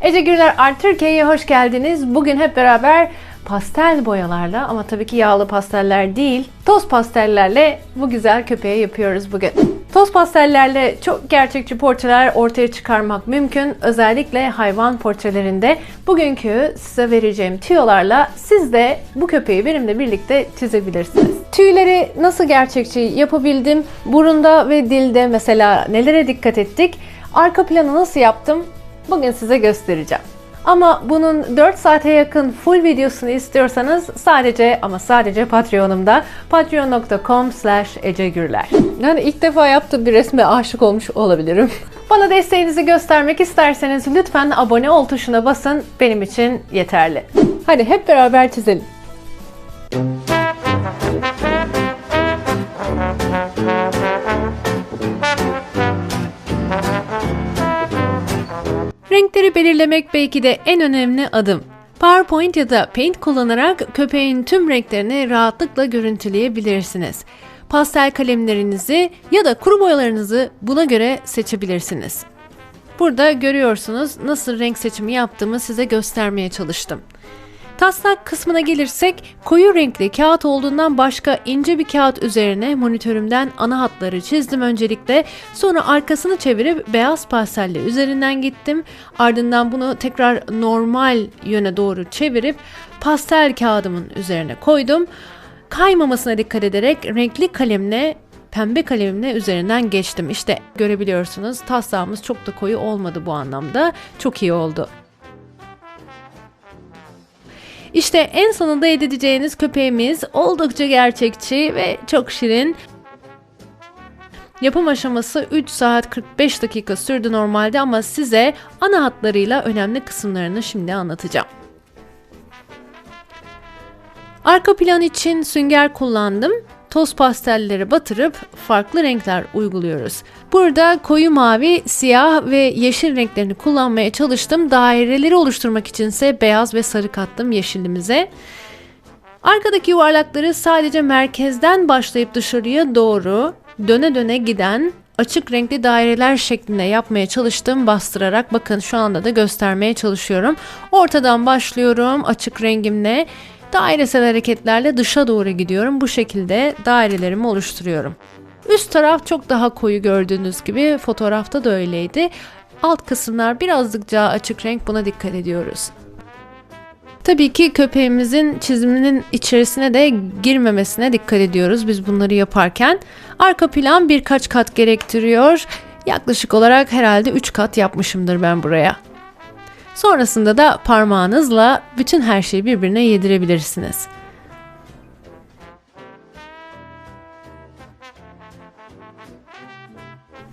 Ece Gürler Art Türkiye'ye hoş geldiniz. Bugün hep beraber pastel boyalarla ama tabii ki yağlı pasteller değil, toz pastellerle bu güzel köpeği yapıyoruz bugün. Toz pastellerle çok gerçekçi portreler ortaya çıkarmak mümkün. Özellikle hayvan portrelerinde bugünkü size vereceğim tüyolarla siz de bu köpeği benimle birlikte çizebilirsiniz. Tüyleri nasıl gerçekçi yapabildim? Burunda ve dilde mesela nelere dikkat ettik? Arka planı nasıl yaptım? Bugün size göstereceğim. Ama bunun 4 saate yakın full videosunu istiyorsanız sadece ama sadece Patreon'umda patreon.com slash ecegürler. Yani ilk defa yaptığım bir resme aşık olmuş olabilirim. Bana desteğinizi göstermek isterseniz lütfen abone ol tuşuna basın. Benim için yeterli. Hadi hep beraber çizelim. Renkleri belirlemek belki de en önemli adım. PowerPoint ya da Paint kullanarak köpeğin tüm renklerini rahatlıkla görüntüleyebilirsiniz. Pastel kalemlerinizi ya da kuru boyalarınızı buna göre seçebilirsiniz. Burada görüyorsunuz nasıl renk seçimi yaptığımı size göstermeye çalıştım. Taslak kısmına gelirsek koyu renkli kağıt olduğundan başka ince bir kağıt üzerine monitörümden ana hatları çizdim öncelikle. Sonra arkasını çevirip beyaz pastelle üzerinden gittim. Ardından bunu tekrar normal yöne doğru çevirip pastel kağıdımın üzerine koydum. Kaymamasına dikkat ederek renkli kalemle pembe kalemimle üzerinden geçtim. İşte görebiliyorsunuz taslağımız çok da koyu olmadı bu anlamda. Çok iyi oldu. İşte en sonunda edeceğiniz köpeğimiz oldukça gerçekçi ve çok şirin. Yapım aşaması 3 saat 45 dakika sürdü normalde ama size ana hatlarıyla önemli kısımlarını şimdi anlatacağım. Arka plan için sünger kullandım. Toz pastelleri batırıp farklı renkler uyguluyoruz. Burada koyu mavi, siyah ve yeşil renklerini kullanmaya çalıştım. Daireleri oluşturmak içinse beyaz ve sarı kattım yeşilimize. Arkadaki yuvarlakları sadece merkezden başlayıp dışarıya doğru döne döne giden açık renkli daireler şeklinde yapmaya çalıştım bastırarak bakın şu anda da göstermeye çalışıyorum. Ortadan başlıyorum açık rengimle dairesel hareketlerle dışa doğru gidiyorum. Bu şekilde dairelerimi oluşturuyorum. Üst taraf çok daha koyu gördüğünüz gibi fotoğrafta da öyleydi. Alt kısımlar birazcık açık renk buna dikkat ediyoruz. Tabii ki köpeğimizin çiziminin içerisine de girmemesine dikkat ediyoruz biz bunları yaparken. Arka plan birkaç kat gerektiriyor. Yaklaşık olarak herhalde 3 kat yapmışımdır ben buraya. Sonrasında da parmağınızla bütün her şeyi birbirine yedirebilirsiniz.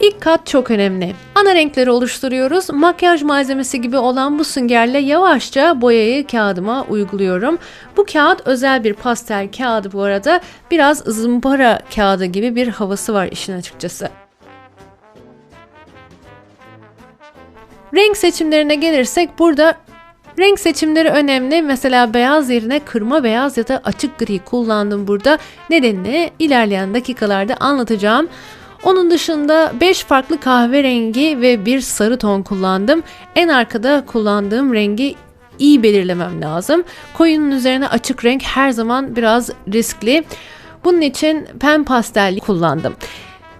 İlk kat çok önemli. Ana renkleri oluşturuyoruz. Makyaj malzemesi gibi olan bu süngerle yavaşça boyayı kağıdıma uyguluyorum. Bu kağıt özel bir pastel kağıdı bu arada. Biraz zımpara kağıdı gibi bir havası var işin açıkçası. Renk seçimlerine gelirsek burada renk seçimleri önemli. Mesela beyaz yerine kırma beyaz ya da açık gri kullandım burada. Nedenini ilerleyen dakikalarda anlatacağım. Onun dışında 5 farklı kahverengi ve bir sarı ton kullandım. En arkada kullandığım rengi iyi belirlemem lazım. Koyunun üzerine açık renk her zaman biraz riskli. Bunun için pen pastel kullandım.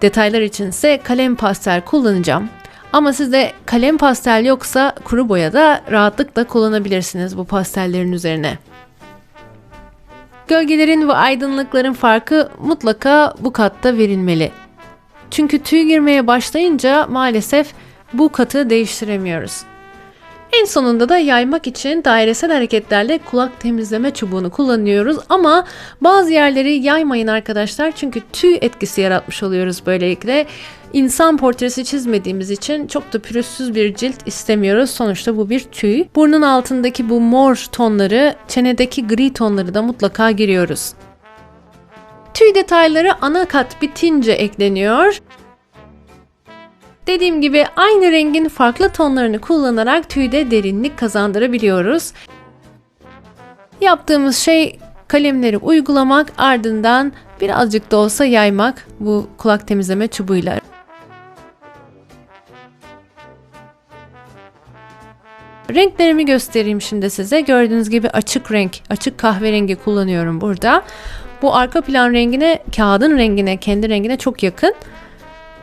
Detaylar içinse kalem pastel kullanacağım. Ama sizde kalem pastel yoksa kuru boya da rahatlıkla kullanabilirsiniz bu pastellerin üzerine. Gölgelerin ve aydınlıkların farkı mutlaka bu katta verilmeli. Çünkü tüy girmeye başlayınca maalesef bu katı değiştiremiyoruz. En sonunda da yaymak için dairesel hareketlerle kulak temizleme çubuğunu kullanıyoruz ama bazı yerleri yaymayın arkadaşlar çünkü tüy etkisi yaratmış oluyoruz böylelikle. İnsan portresi çizmediğimiz için çok da pürüzsüz bir cilt istemiyoruz. Sonuçta bu bir tüy. Burnun altındaki bu mor tonları, çenedeki gri tonları da mutlaka giriyoruz. Tüy detayları ana kat bitince ekleniyor. Dediğim gibi aynı rengin farklı tonlarını kullanarak tüyde derinlik kazandırabiliyoruz. Yaptığımız şey kalemleri uygulamak ardından birazcık da olsa yaymak bu kulak temizleme çubuğuyla. Renklerimi göstereyim şimdi size. Gördüğünüz gibi açık renk, açık kahverengi kullanıyorum burada. Bu arka plan rengine, kağıdın rengine, kendi rengine çok yakın.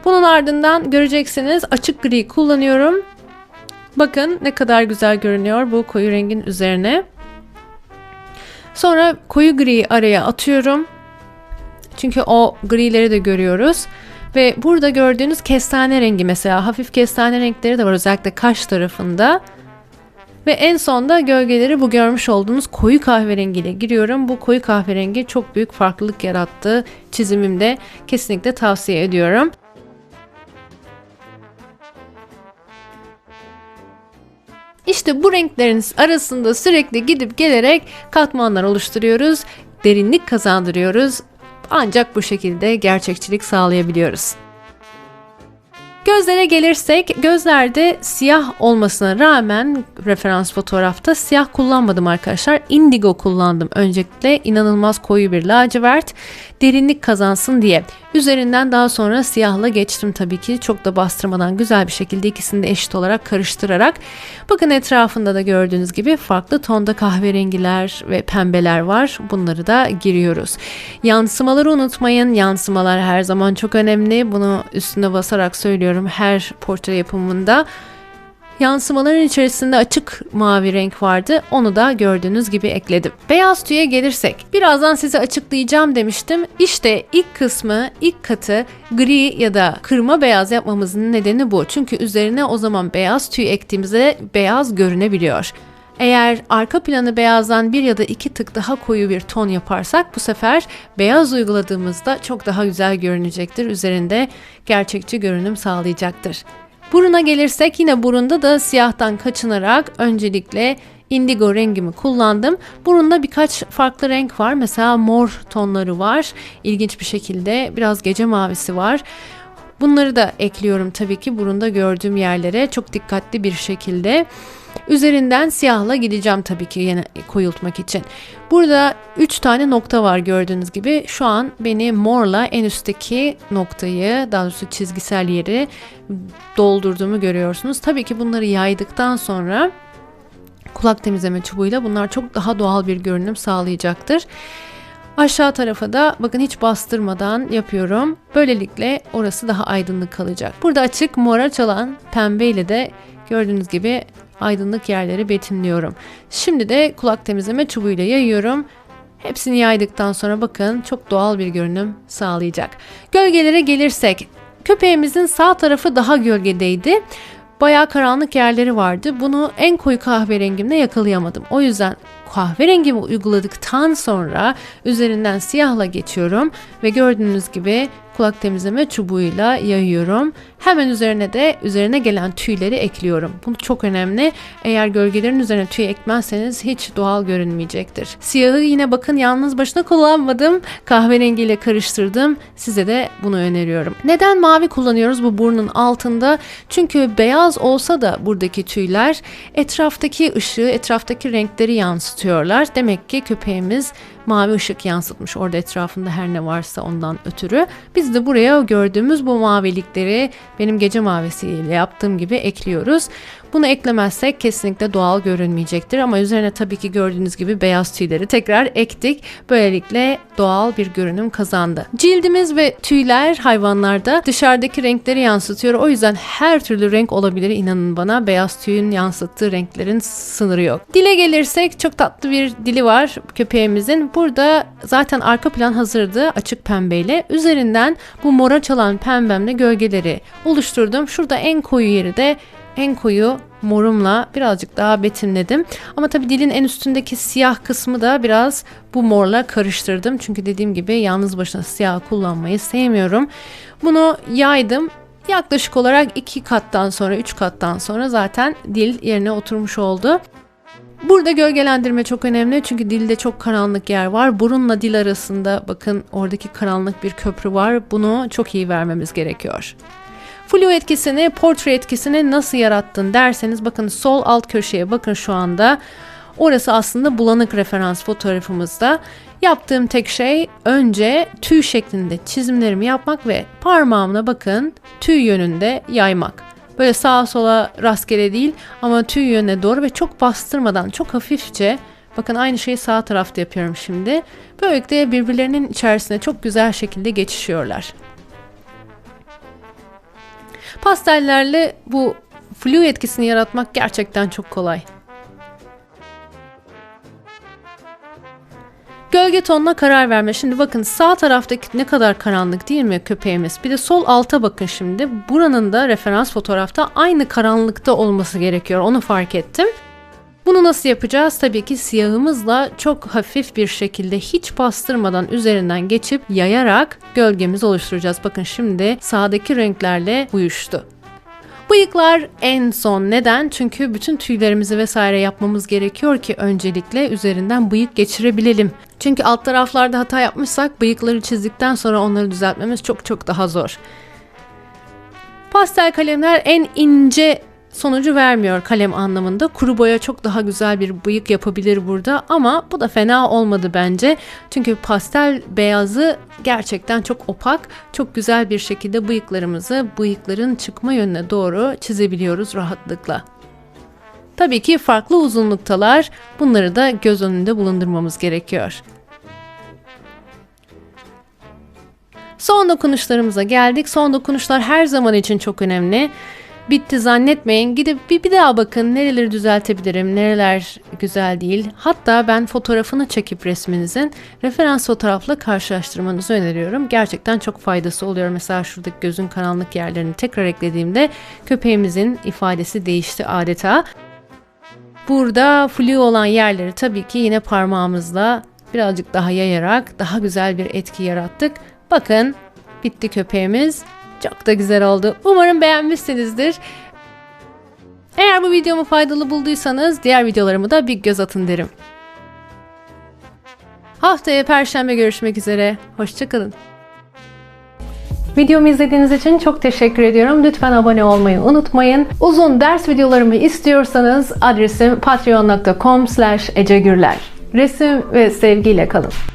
Bunun ardından göreceksiniz açık gri kullanıyorum. Bakın ne kadar güzel görünüyor bu koyu rengin üzerine. Sonra koyu griyi araya atıyorum. Çünkü o grileri de görüyoruz. Ve burada gördüğünüz kestane rengi mesela hafif kestane renkleri de var özellikle kaş tarafında. Ve en sonda gölgeleri bu görmüş olduğunuz koyu kahverengiyle giriyorum. Bu koyu kahverengi çok büyük farklılık yarattı çizimimde. Kesinlikle tavsiye ediyorum. İşte bu renklerin arasında sürekli gidip gelerek katmanlar oluşturuyoruz. Derinlik kazandırıyoruz. Ancak bu şekilde gerçekçilik sağlayabiliyoruz. Gözlere gelirsek gözlerde siyah olmasına rağmen referans fotoğrafta siyah kullanmadım arkadaşlar. Indigo kullandım öncelikle inanılmaz koyu bir lacivert derinlik kazansın diye. Üzerinden daha sonra siyahla geçtim tabii ki çok da bastırmadan güzel bir şekilde ikisini de eşit olarak karıştırarak. Bakın etrafında da gördüğünüz gibi farklı tonda kahverengiler ve pembeler var. Bunları da giriyoruz. Yansımaları unutmayın. Yansımalar her zaman çok önemli. Bunu üstüne basarak söylüyorum her portre yapımında. Yansımaların içerisinde açık mavi renk vardı. Onu da gördüğünüz gibi ekledim. Beyaz tüye gelirsek. Birazdan size açıklayacağım demiştim. İşte ilk kısmı, ilk katı gri ya da kırma beyaz yapmamızın nedeni bu. Çünkü üzerine o zaman beyaz tüy ektiğimizde beyaz görünebiliyor. Eğer arka planı beyazdan bir ya da iki tık daha koyu bir ton yaparsak bu sefer beyaz uyguladığımızda çok daha güzel görünecektir. Üzerinde gerçekçi görünüm sağlayacaktır. Buruna gelirsek yine burunda da siyahtan kaçınarak öncelikle indigo rengimi kullandım. Burunda birkaç farklı renk var. Mesela mor tonları var. İlginç bir şekilde biraz gece mavisi var. Bunları da ekliyorum tabii ki burunda gördüğüm yerlere çok dikkatli bir şekilde. Üzerinden siyahla gideceğim tabii ki yine koyultmak için. Burada 3 tane nokta var gördüğünüz gibi. Şu an beni morla en üstteki noktayı daha doğrusu çizgisel yeri doldurduğumu görüyorsunuz. Tabii ki bunları yaydıktan sonra kulak temizleme çubuğuyla bunlar çok daha doğal bir görünüm sağlayacaktır. Aşağı tarafa da bakın hiç bastırmadan yapıyorum. Böylelikle orası daha aydınlık kalacak. Burada açık mora çalan pembe ile de gördüğünüz gibi aydınlık yerleri betimliyorum. Şimdi de kulak temizleme çubuğuyla yayıyorum. Hepsini yaydıktan sonra bakın çok doğal bir görünüm sağlayacak. Gölgelere gelirsek köpeğimizin sağ tarafı daha gölgedeydi. Bayağı karanlık yerleri vardı. Bunu en koyu kahverengimle yakalayamadım. O yüzden kahverengimi uyguladıktan sonra üzerinden siyahla geçiyorum ve gördüğünüz gibi kulak temizleme çubuğuyla yayıyorum. Hemen üzerine de üzerine gelen tüyleri ekliyorum. Bu çok önemli. Eğer gölgelerin üzerine tüy ekmezseniz hiç doğal görünmeyecektir. Siyahı yine bakın yalnız başına kullanmadım. Kahverengiyle karıştırdım. Size de bunu öneriyorum. Neden mavi kullanıyoruz bu burnun altında? Çünkü beyaz olsa da buradaki tüyler etraftaki ışığı, etraftaki renkleri yansıtıyorlar. Demek ki köpeğimiz mavi ışık yansıtmış orada etrafında her ne varsa ondan ötürü. Biz de buraya gördüğümüz bu mavilikleri benim gece mavisiyle yaptığım gibi ekliyoruz. Bunu eklemezsek kesinlikle doğal görünmeyecektir ama üzerine tabii ki gördüğünüz gibi beyaz tüyleri tekrar ektik. Böylelikle doğal bir görünüm kazandı. Cildimiz ve tüyler hayvanlarda dışarıdaki renkleri yansıtıyor. O yüzden her türlü renk olabilir inanın bana. Beyaz tüyün yansıttığı renklerin sınırı yok. Dile gelirsek çok tatlı bir dili var köpeğimizin. Burada zaten arka plan hazırdı açık pembeyle. Üzerinden bu mora çalan pembemle gölgeleri oluşturdum. Şurada en koyu yeri de en koyu morumla birazcık daha betimledim. Ama tabii dilin en üstündeki siyah kısmı da biraz bu morla karıştırdım. Çünkü dediğim gibi yalnız başına siyah kullanmayı sevmiyorum. Bunu yaydım. Yaklaşık olarak iki kattan sonra, üç kattan sonra zaten dil yerine oturmuş oldu. Burada gölgelendirme çok önemli çünkü dilde çok karanlık yer var. Burunla dil arasında bakın oradaki karanlık bir köprü var. Bunu çok iyi vermemiz gerekiyor. Flu etkisini, portre etkisini nasıl yarattın derseniz bakın sol alt köşeye bakın şu anda. Orası aslında bulanık referans fotoğrafımızda. Yaptığım tek şey önce tüy şeklinde çizimlerimi yapmak ve parmağımla bakın tüy yönünde yaymak. Böyle sağa sola rastgele değil ama tüy yönüne doğru ve çok bastırmadan çok hafifçe bakın aynı şeyi sağ tarafta yapıyorum şimdi. Böylelikle birbirlerinin içerisine çok güzel şekilde geçişiyorlar. Pastellerle bu flu etkisini yaratmak gerçekten çok kolay. Gölge tonuna karar verme. Şimdi bakın sağ taraftaki ne kadar karanlık değil mi köpeğimiz? Bir de sol alta bakın şimdi. Buranın da referans fotoğrafta aynı karanlıkta olması gerekiyor. Onu fark ettim. Bunu nasıl yapacağız? Tabii ki siyahımızla çok hafif bir şekilde hiç bastırmadan üzerinden geçip yayarak gölgemizi oluşturacağız. Bakın şimdi sağdaki renklerle uyuştu. Bıyıklar en son. Neden? Çünkü bütün tüylerimizi vesaire yapmamız gerekiyor ki öncelikle üzerinden bıyık geçirebilelim. Çünkü alt taraflarda hata yapmışsak bıyıkları çizdikten sonra onları düzeltmemiz çok çok daha zor. Pastel kalemler en ince sonucu vermiyor kalem anlamında. Kuru boya çok daha güzel bir bıyık yapabilir burada ama bu da fena olmadı bence. Çünkü pastel beyazı gerçekten çok opak, çok güzel bir şekilde bıyıklarımızı bıyıkların çıkma yönüne doğru çizebiliyoruz rahatlıkla. Tabii ki farklı uzunluktalar. Bunları da göz önünde bulundurmamız gerekiyor. Son dokunuşlarımıza geldik. Son dokunuşlar her zaman için çok önemli bitti zannetmeyin. Gidip bir, bir daha bakın nereleri düzeltebilirim, nereler güzel değil. Hatta ben fotoğrafını çekip resminizin referans fotoğrafla karşılaştırmanızı öneriyorum. Gerçekten çok faydası oluyor. Mesela şuradaki gözün karanlık yerlerini tekrar eklediğimde köpeğimizin ifadesi değişti adeta. Burada flu olan yerleri tabii ki yine parmağımızla birazcık daha yayarak daha güzel bir etki yarattık. Bakın bitti köpeğimiz. Çok da güzel oldu. Umarım beğenmişsinizdir. Eğer bu videomu faydalı bulduysanız diğer videolarımı da bir göz atın derim. Haftaya perşembe görüşmek üzere. Hoşçakalın. Videomu izlediğiniz için çok teşekkür ediyorum. Lütfen abone olmayı unutmayın. Uzun ders videolarımı istiyorsanız adresim patreon.com ecegürler. Resim ve sevgiyle kalın.